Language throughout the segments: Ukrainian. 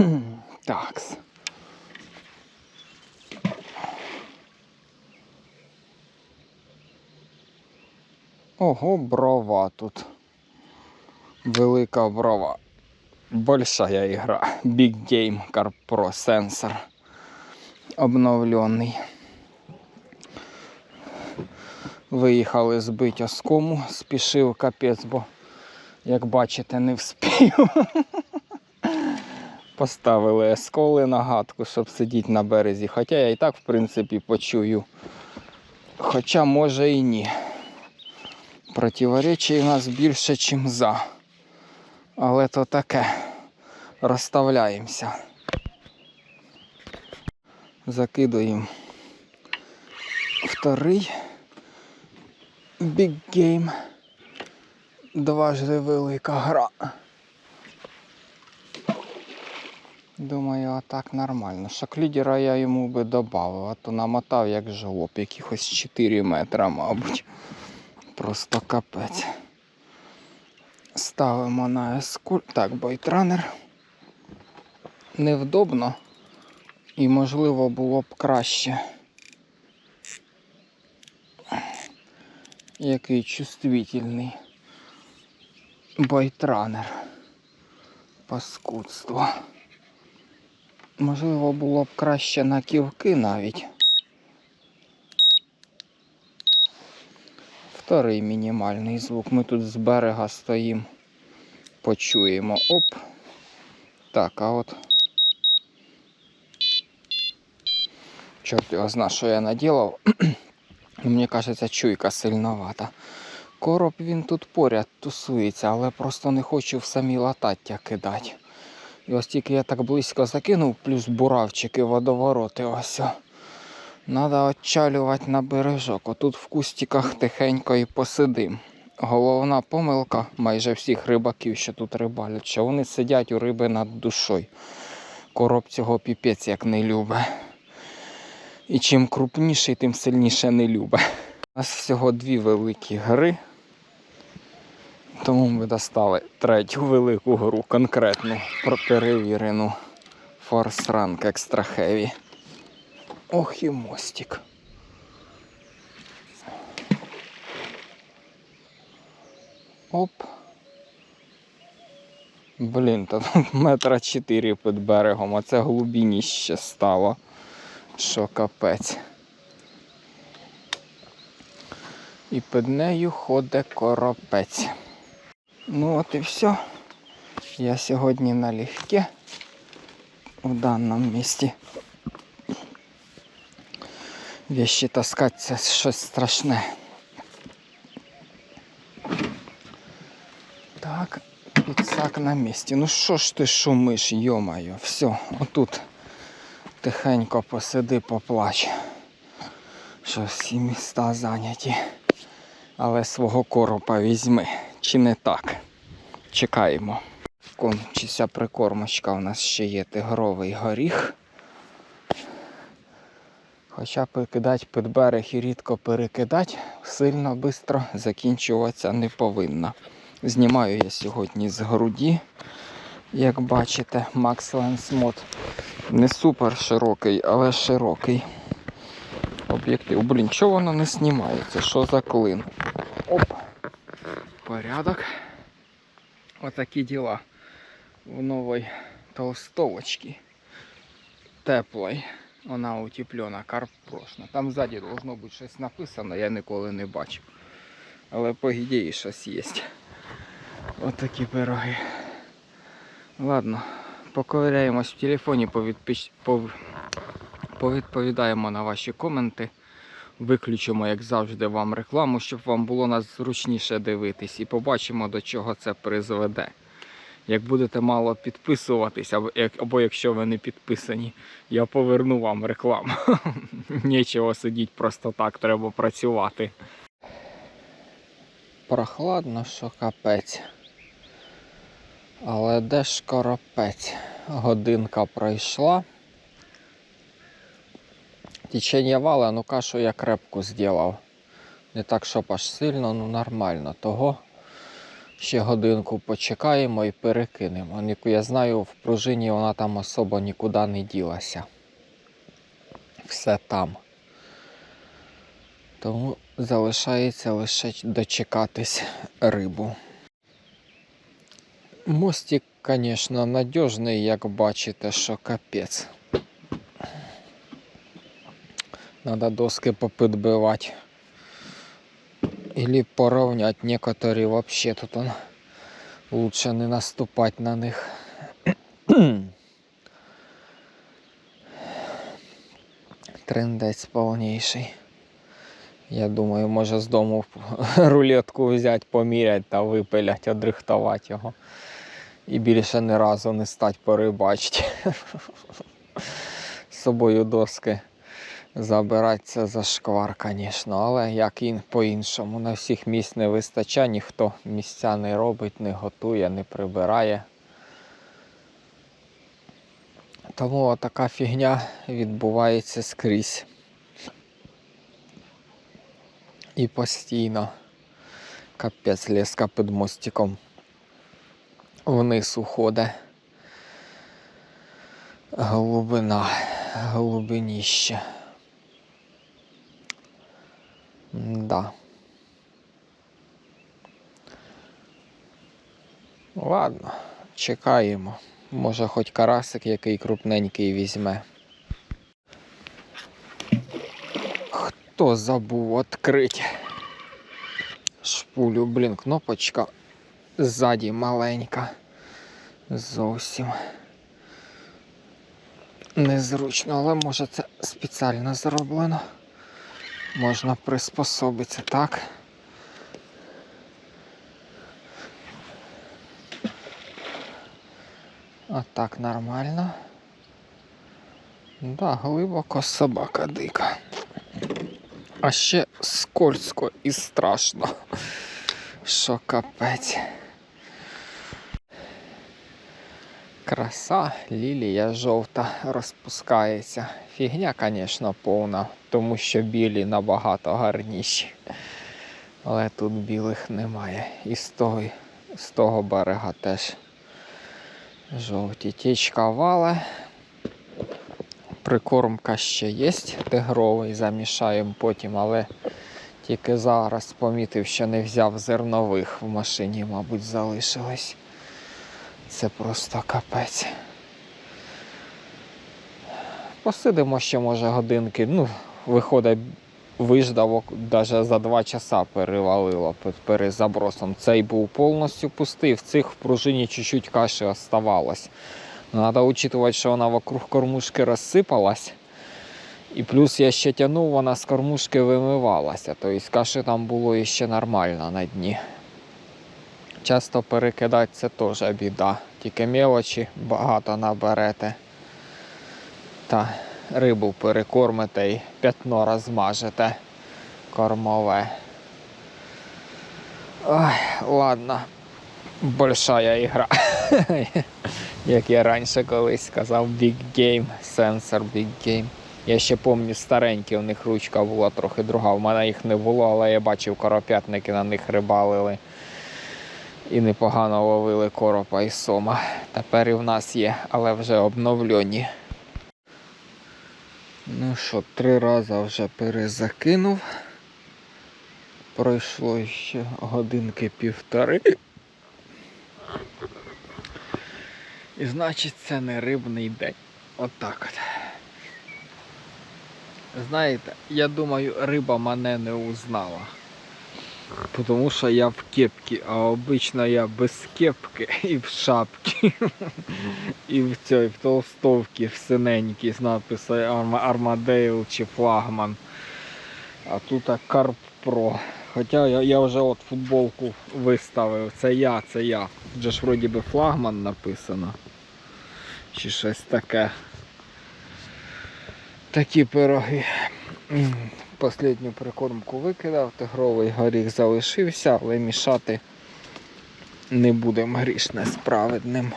Такс. Ого, брова тут. Велика брова. Большая игра. Big Game Car Pro Sensor. Обновлений. Виїхали збити оскому, спішив капець, бо, як бачите, не вспів. Поставили есколи на гадку, щоб сидіти на березі. Хоча я і так, в принципі, почую. Хоча може і ні. Противоречий у нас більше, ніж за. Але то таке. Розставляємося. Закидуємо вторий Big Game. Дважди велика гра. Думаю, а так нормально. Шоклідера я йому би додав, а то намотав як жлоб, якихось 4 метра, мабуть. Просто капець. Ставимо на ескуль. Так, бойтранер. Невдобно. І можливо було б краще. Який чувствительний бойтранер. Паскудство. Можливо, було б краще на ківки навіть. Вторий мінімальний звук. Ми тут з берега стоїмо, почуємо. Оп. Так, а от. Чорт його зна, що я наділав. Мені кажеться, чуйка сильновата. Короб він тут поряд тусується, але просто не хочу в самі латаття кидати. І ось тільки я так близько закинув, плюс буравчики, водовороти ось. Надо отчалювати на бережок. Отут в кустиках тихенько і посидим. Головна помилка майже всіх рибаків, що тут рибалять, що вони сидять у риби над душою. Короб цього піпець як не любить. І чим крупніший, тим сильніше не любить. У нас всього дві великі гри. Тому ми достали третю велику гру, конкретну, перевірену Force Rank Extra Heavy. Ох і мостик. Оп. Блін, та тут метра чотири під берегом, а це глибиніще стало. Що капець. І під нею ходить коропець. Ну от і все. Я сьогодні налегке в даному місці. Вещи таскать це щось страшне. Так, підсак на місці. Ну що ж ти шумиш, йомаю, все, отут тихенько посиди, поплач. Що всі міста зайняті. Але свого коропа візьми. Чи не так? Чекаємо. Кончиться прикормочка у нас ще є тигровий горіх. Хоча перекидати під берег і рідко перекидати, сильно швидко закінчуватися не повинна. Знімаю я сьогодні з груді, як бачите, Max Lens Mod. Не супер широкий, але широкий. Об'єктив. Блін, чого воно не знімається? Що за клин? Оп. Порядок. Отакі діла в новій толстовочці. Теплої. Вона утеплена, карпрошна. Там ззаді должно бути щось написано, я ніколи не бачив. Але по ідеї щось є. Отакі пироги. Ладно, поковиряємось в телефоні, повідпіч... пов... повідповідаємо на ваші коменти. Виключимо, як завжди, вам рекламу, щоб вам було нас зручніше дивитись. І побачимо, до чого це призведе. Як будете мало підписуватись, або, як, або якщо ви не підписані, я поверну вам рекламу. Нічого сидіть просто так, треба працювати. Прохладно, що капець. Але де ж коропець? Годинка пройшла. Течення вала, ну кашу я крепку зробив. Не так, щоб аж сильно, ну нормально. Того, Ще годинку почекаємо і перекинемо. Я знаю, в пружині вона там особо нікуди не ділася. Все там. Тому залишається лише дочекатись рибу. Мостик, звісно, надіжний, як бачите, що капець. Надо доски попідбивати. Или поровнять некоторые вообще тут он лучше не наступать на них. Трендець повніший. Я думаю, може з дому рулетку взяти, поміряти та випилять, одрихтувати його. І більше ні разу не стать порибачити. З собою доски забирати це за шквар, звісно, але як і по-іншому. На всіх місць не вистачає, ніхто місця не робить, не готує, не прибирає. Тому така фігня відбувається скрізь. І постійно капець леска під мостиком вниз уходить. Глибина, глибиніще. Да. Ладно, чекаємо. Може хоч карасик який крупненький візьме. Хто забув відкрити? Шпулю, блін, кнопочка ззаді маленька. Зовсім незручно, але може це спеціально зроблено. Можна приспособитися, так? Отак нормально. Да, глибоко собака дика. А ще скользко і страшно. Що капець. Краса, лілія жовта розпускається. Фігня, звісно, повна, тому що білі набагато гарніші. Але тут білих немає. І з того, з того берега теж жовті. Тічка вале. Прикормка ще є, тигровий, замішаємо потім, але тільки зараз помітив, що не взяв зернових в машині, мабуть, залишилось. Це просто капець. Посидимо ще, може, годинки. Ну, виходить, виждавок навіть за два часа перевалило під перезабросом. Цей був повністю пустий, в цих в пружині чуть-чуть каші оставалось. Треба учитувати, що вона вокруг кормушки розсипалась. І плюс я ще тягнув, вона з кормушки вимивалася. Тобто каші там було ще нормально на дні. Часто перекидати це теж біда. Тільки мелочі багато наберете. Та рибу перекормите і п'ятно розмажете кормове. Ой, ладно. Большая ігра. Як я раніше колись казав, Big Game, сенсор Big Game. Я ще пам'ятаю старенькі, у них ручка була трохи друга. У мене їх не було, але я бачив коропятники на них рибалили. І непогано ловили коропа і сома. Тепер і в нас є, але вже обновлені. Ну що, три рази вже перезакинув. Пройшло ще годинки півтори. І значить це не рибний день. Отак от. Знаєте, я думаю, риба мене не узнала. Тому що я в кепці, а обично я без кепки і в шапці. І в цій в толстовці, в синенькій з надписом Армадейл чи флагман. А тут Карп Про. Хоча я, я вже от футболку виставив. Це я, це я. Тут ж вроді би флагман написано. Чи щось таке. Такі пироги. Последню прикормку викидав, тигровий горіх залишився, але мішати не будемо грішне з праведним.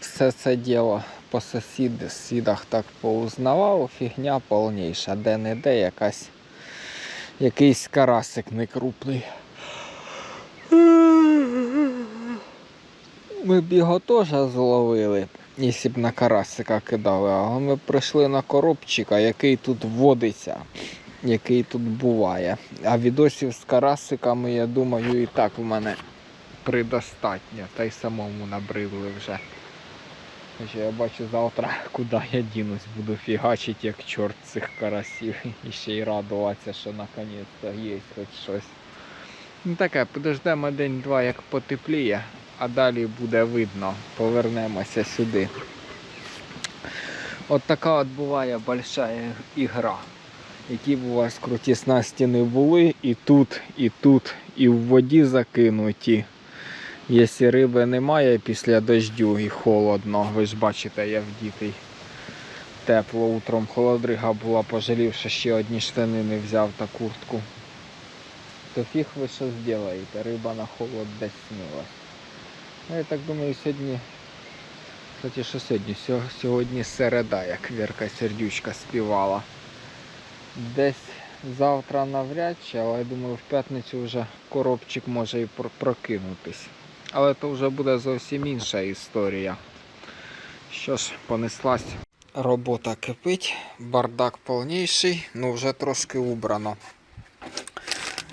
Все це діло по сусід, сусідах так поузнавав, фігня повніша, де-не-де якась якийсь карасик некрупний. Ми б теж зловили якщо б на карасика кидали, але ми прийшли на коробчика, який тут водиться, який тут буває. А відосів з карасиками, я думаю, і так в мене предостатньо. Та й самому набридли вже. Хоча я бачу завтра, куди я дінусь, буду фігачити як чорт цих карасів. І ще й радуватися, що наконець-то є хоч щось. Ну таке, подождемо день-два, як потепліє, а далі буде видно. Повернемося сюди. От така от буває большая ігра. Які б у вас круті снасті не були, і тут, і тут, і в воді закинуті. Якщо риби немає після дождю і холодно, ви ж бачите, я вдітий. Тепло утром холодрига була, пожалів, що ще одні штани не взяв та куртку. То фіг ви що зробите, риба на холод десь смилась. Я так думаю, сьогодні. Кстати, що сьогодні? Сьогодні середа, як Вірка Сердючка співала. Десь завтра навряд чи, але я думаю, в п'ятницю вже коробчик може і пр- прокинутись. Але то вже буде зовсім інша історія. Що ж, понеслась. Робота кипить, бардак повніший, ну вже трошки убрано.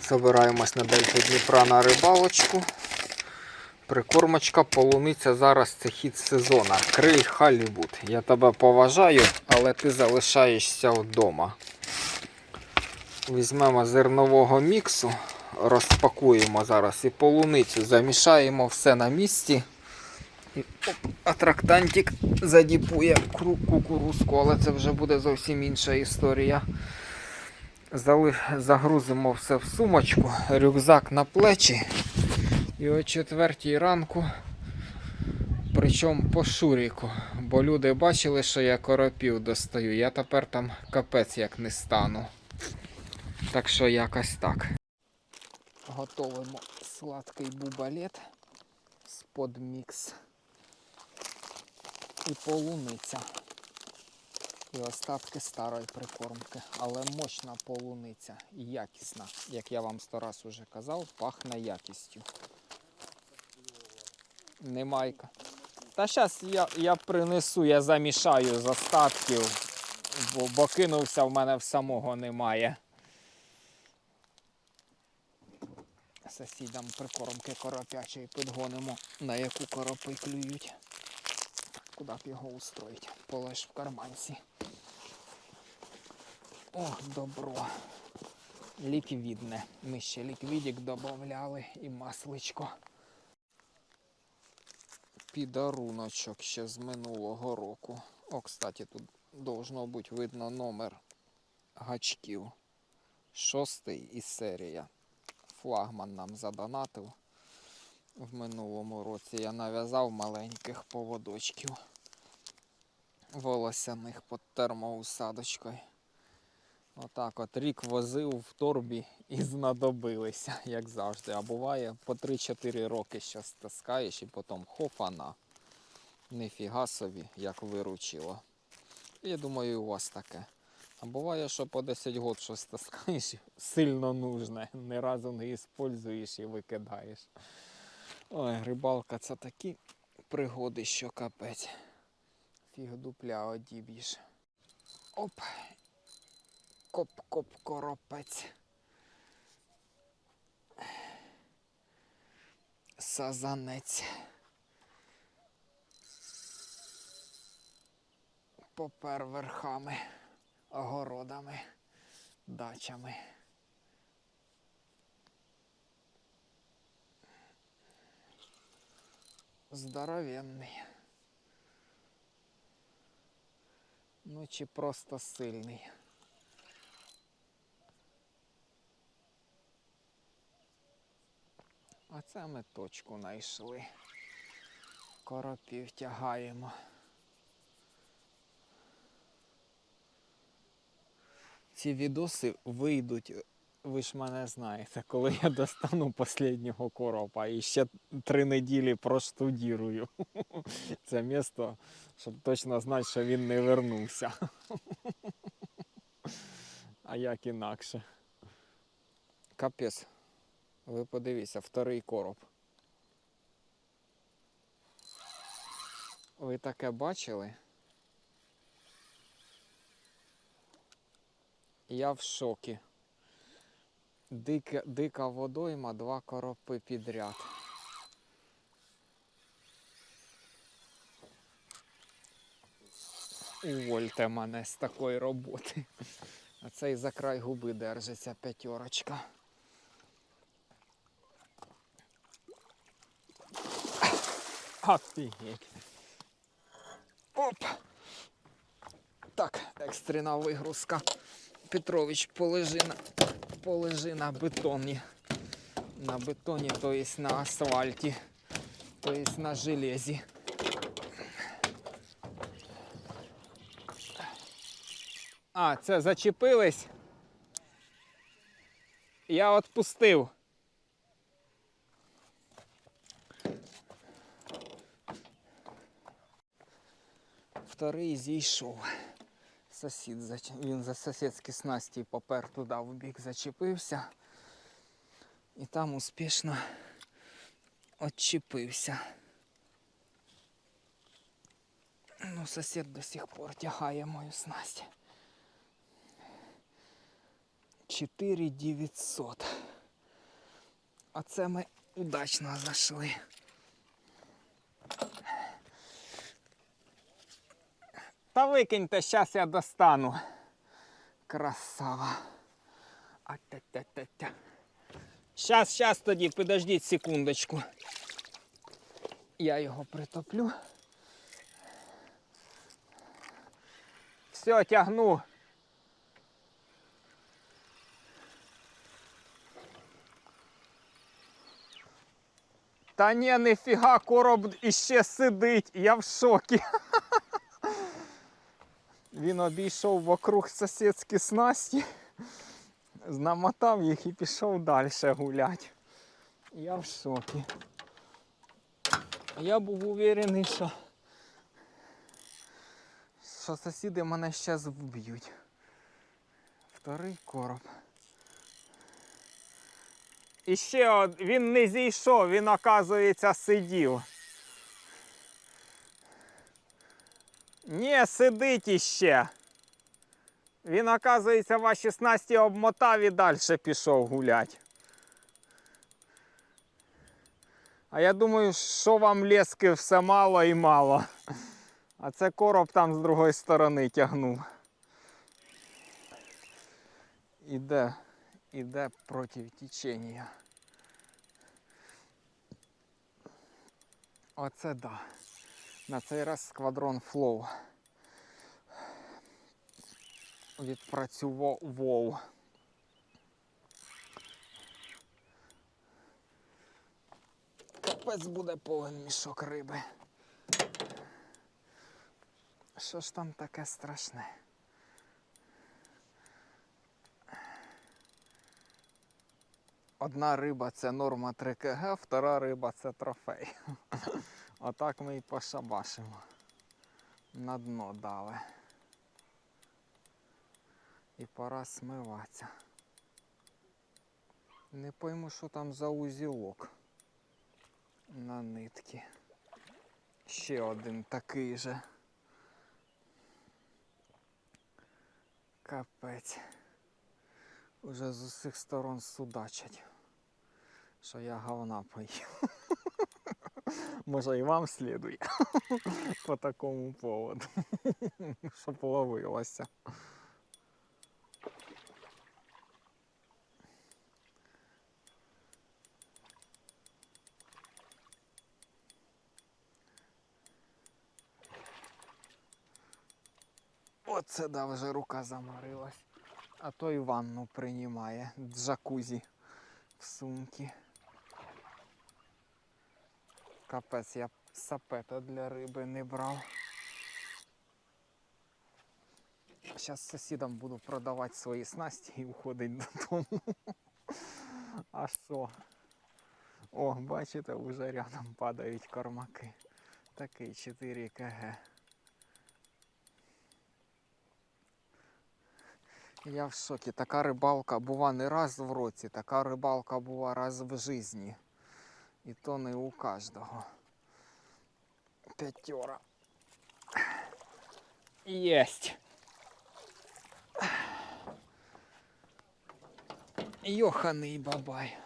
Забираємось на дельту Дніпра на рибалочку. Прикормочка, полуниця зараз це хід сезона. Криль Халібут. Я тебе поважаю, але ти залишаєшся вдома. Візьмемо зернового міксу, розпакуємо зараз і полуницю, замішаємо все на місці. І, оп, А трактантик задіпує кукурузку, але це вже буде зовсім інша історія. Загрузимо все в сумочку, рюкзак на плечі. І о четвертій ранку, причому по шуріку. Бо люди бачили, що я коропів достаю. Я тепер там капець як не стану. Так що якось так. Готовимо сладкий бубалет з подмікс. І полуниця. І остатки старої прикормки. Але мощна полуниця і якісна. Як я вам сто раз уже казав, пахне якістю. Немайка. Та зараз я, я принесу, я замішаю з остатків, бо, бо кинувся в мене в самого немає. Сусідам прикормки коропячої підгонимо, на яку коропи клюють. Куди б його устроїть? Полож в карманці. Ох, добро. Ліквідне. Ми ще ліквідик додавали і масличко. Підаруночок ще з минулого року. О, кстати, тут должно бути видно номер гачків. Шостий із серія. Флагман нам задонатив. В минулому році я нав'язав маленьких поводочків волосяних під термоусадочкою. Отак от рік возив в торбі і знадобилися, як завжди. А буває по 3-4 роки щось таскаєш і потім хофана. Ніфіга собі, як виручило. Я думаю, у вас таке. А буває, що по 10 років щось таскаєш сильно нужне, ні разу не використовуєш і викидаєш. Ой, рибалка це такі пригоди, що капець. Фіг дупля одіб'єш. Оп. Коп-коп коропець. Сазанець. Попер верхами, огородами, дачами. Здоровенний. Ну чи просто сильний. Оце ми точку знайшли. Коропів тягаємо. Ці відоси вийдуть, ви ж мене знаєте, коли я достану останнього коропа і ще три неділі проштудірую це місто, щоб точно знати, що він не вернувся. А як інакше. Капець. Ви подивіться, вторий короб. Ви таке бачили? Я в шокі. Дика, дика водойма, два коропи підряд. Увольте мене з такої роботи. А цей за край губи держиться п'ятерочка. Офігеть. Оп. Так, екстрена вигрузка. Петрович, полежи на, полежи на бетоні. На бетоні, то есть на асфальті, то есть на железі. А, це зачепились? Я відпустив. Вторий зійшов. Сусід, він за сусідські снасті попер туди в бік зачепився. І там успішно відчепився. Ну, сусід до сих пор тягає мою снасть. 4900. Оце ми удачно зайшли. Та викиньте, зараз я достану. Красава. А-тя-тя-тя-тя. Щас, щас тоді, подождіть секундочку. Я його притоплю. Все, тягну. Та ні, ніфіга, короб іще сидить, я в шокі. Він обійшов вокруг сусідські снасті, намотав їх і пішов далі гуляти. Я в шокі. Я був уверений, що, що сусіди мене зараз вб'ють. Вторий короб. І ще од- він не зійшов, він, оказується, сидів. Ні, сидить іще. Він, оказується, ваші 16 обмотав і далі пішов гулять. А я думаю, що вам лески все мало і мало. А це короб там з другої сторони тягнув. Іде, іде проти течення. Оце да. На цей раз сквадрон Flow відпрацював. Капець буде повен мішок риби. Що ж там таке страшне? Одна риба це норма 3 кг, втора риба це трофей. Отак ми і пошабашимо. На дно дали. І пора смиватися. Не пойму, що там за узілок на нитки. Ще один такий же. Капець. Уже з усіх сторон судачать, що я говна поїв. Може і вам слідує по такому поводу, щоб ловилося. Оце да вже рука замарилась. А то і ванну приймає. Джакузі в сумки. Капець, я сапета для риби не брав. Зараз сусідам буду продавати свої снасті і уходить додому. А що? О, бачите, вже рядом падають кормаки. Такий 4 кг. Я в шокі. Така рибалка бува не раз в році, така рибалка бува раз в житті. І то не у кожного. П'ятьора. Єсть. Йоханий бабай.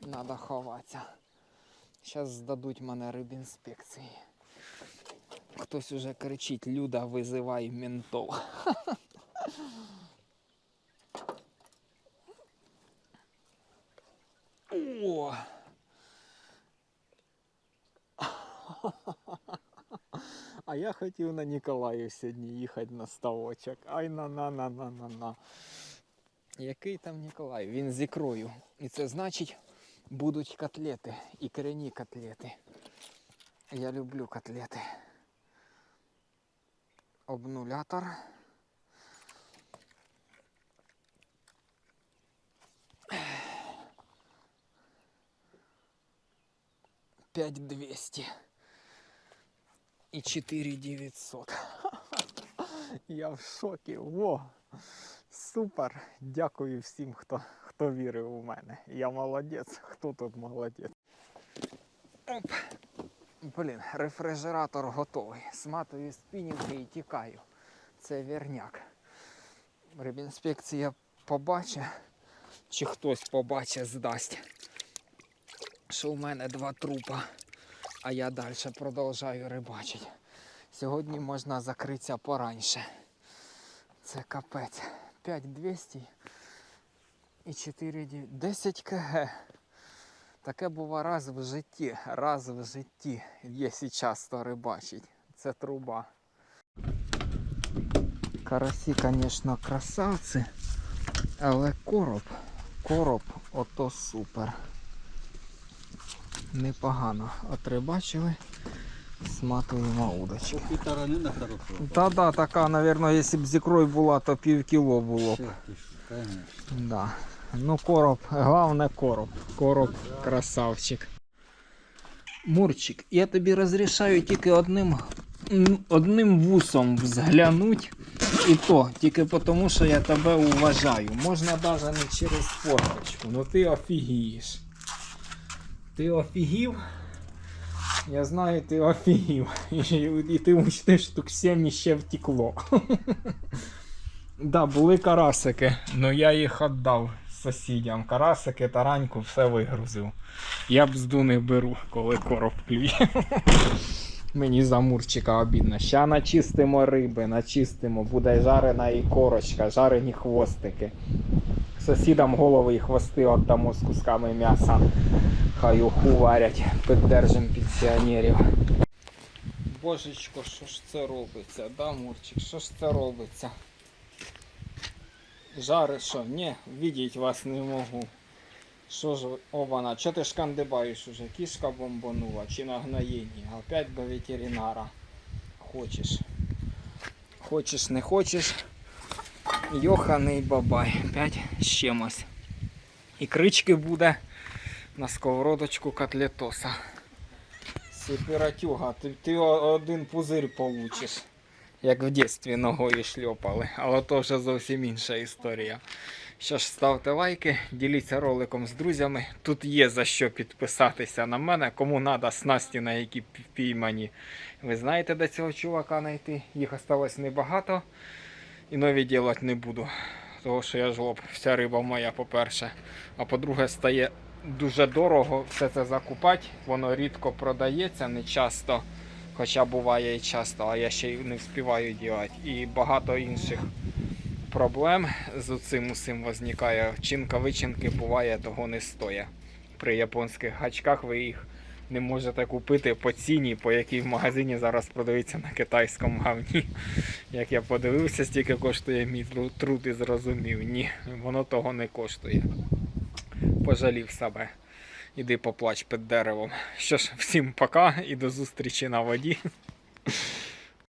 Надо ховатися. Зараз здадуть мене рибінспекції. Хтось уже кричить, Люда, визивай ментов. О! А я хотів на Ніколаїв сьогодні їхати на ставочок. Ай на на на на на на. Який там Ніколаїв? Він з ікрою. І це значить, будуть котлети, ікряні котлети. Я люблю котлети. Обнулятор. Пять двести четыре девятьсот. Я в шокі. Во! Супер! Дякую всім, хто, хто вірив у мене. Я молодець. Хто тут молодець? Оп. Блін, рефрижератор готовий. Сматую спінінги і тікаю. Це вірняк. Рибінспекція побачить, чи хтось побачить, здасть, що у мене два трупа, а я далі продовжую рибачити. Сьогодні можна закритися пораньше. Це капець. 5200 і 4 10 кг. Таке бува раз в житті, раз в житті, якщо часто рибачить. Це труба. Карасі, звісно, красавці, але короб, короб ото супер. Непогано отрибачили, сматуємо удочку. Півторанина хорошо. Та да, така, мабуть, якщо б з ікрою була, то пів кіло було б. Да. Ну, короб, головне короб. Короб красавчик. Мурчик, я тобі розрішаю тільки одним, одним вусом взглянуть. І то, тільки тому, що я тебе уважаю. Можна навіть не через форточку, ну ти офігієш. Ти офігів? Я знаю, ти офігів. І, і ти учти, штук 7 ще втекло. Да, були карасики, але я їх віддав сусідям. Карасики, тараньку, все вигрузив. Я бзду не беру, коли короб клює. Мені за мурчика обідно. Ща начистимо риби, начистимо, буде жарена і корочка, жарені хвостики. Сусідам голови і хвости віддамо з кусками м'яса. Хай уху варять, піддержим пенсіонерів. Божечко, що ж це робиться, да, Мурчик? Що ж це робиться? Жари що? Ні, видіть вас не можу. Що ж, обана, чого ти шкандибаєш уже? Кішка бомбанула чи на гноєнні? Опять до ветеринара. Хочеш. Хочеш, не хочеш. Йоханий бабай. Опять з чимось. І крички буде на сковородочку котлетоса. Сепаратюга, ти, ти один пузир получиш. Як в дитинстві ногою шльопали, але то вже зовсім інша історія. Що ж, ставте лайки, діліться роликом з друзями. Тут є за що підписатися на мене. Кому треба снасті, на які піймані. Ви знаєте, де цього чувака знайти. Їх осталось небагато. І нові ділати не буду. Того що я жлоб. Вся риба моя, по-перше. А по-друге, стає дуже дорого все це закупати. Воно рідко продається, не часто. Хоча буває і часто, а я ще й не встигаю ділати. І багато інших проблем з цим усім возникає. Чинка вичинки буває, того не стоїть. При японських гачках ви їх не можете купити по ціні, по якій в магазині зараз продаються на китайському гавні. Як я подивився, стільки коштує мій труд і зрозумів. Ні, воно того не коштує. Пожалів себе. Іди поплач під деревом. Що ж, всім пока і до зустрічі на воді.